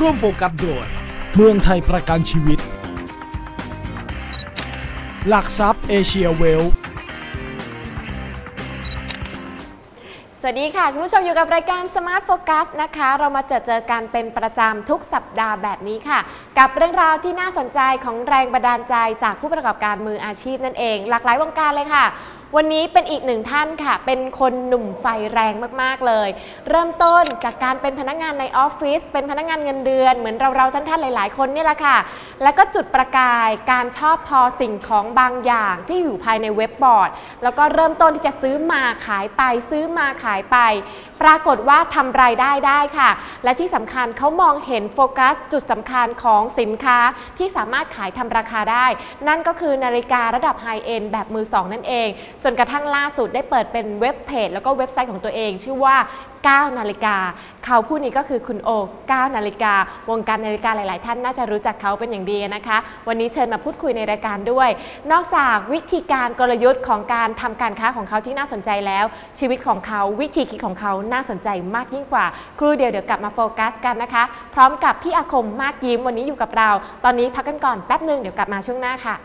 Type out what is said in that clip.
ร่วมโฟกัสโดย เมืองไทยประกันชีวิต หลักทรัพย์เอเชียเวล สวัสดีค่ะ คุณผู้ชมอยู่กับรายการ Smart Focus นะคะ เรามาเจอเจอกันเป็นประจำทุกสัปดาห์แบบนี้ค่ะ กับเรื่องราวที่น่าสนใจของแรงบันดาลใจจากผู้ประกอบการมืออาชีพนั่นเอง หลากหลายวงการเลยค่ะ วันนี้เป็นอีกหนึ่งท่านค่ะ เป็นคนหนุ่มไฟแรงมาก ๆ เลย เริ่มต้นจากการเป็นพนักงานในออฟฟิศ เป็นพนักงานเงินเดือน เหมือนเราๆ ท่าน ๆ หลาย ๆ คนนี่แหละค่ะ แล้วก็จุดประกายการชอบพอสิ่งของบางอย่างที่อยู่ภายในเว็บบอร์ด แล้วก็เริ่มต้นที่จะซื้อมาขายไป ซื้อมาขายไป ปรากฏว่าทำรายได้ได้ค่ะ และที่สำคัญเขามองเห็นโฟกัสจุดสำคัญของสินค้าที่สามารถขายทำราคาได้ นั่นก็คือนาฬิการะดับไฮเอ็นแบบมือสองนั่นเองจนกระทั่งล่าสุดได้เปิดเป็นเว็บเพจแล้วก็เว็บไซต์ของตัวเอง ชื่อว่า 9 นาฬิกา เขาผู้นี้ก็คือคุณโอ 9 นาฬิกา วงการนาฬิกาหลาย ๆ ท่านน่าจะรู้จักเขาเป็นอย่างดีนะคะ วันนี้เชิญมาพูดคุยในรายการด้วย นอกจากวิธีการกลยุทธ์ของการทำการค้าของเขาที่น่าสนใจแล้ว ชีวิตของเขาวิธีคิดของเขาน่าสนใจมากยิ่งกว่า ครูเดียวเดี๋ยวกลับมาโฟกัสกันนะคะ พร้อมกับพี่อาคมมากยิ้มวันนี้อยู่กับเรา ตอนนี้พักกันก่อนแป๊บหนึ่งเดี๋ยวกลับมาช่วงหน้าค่ะ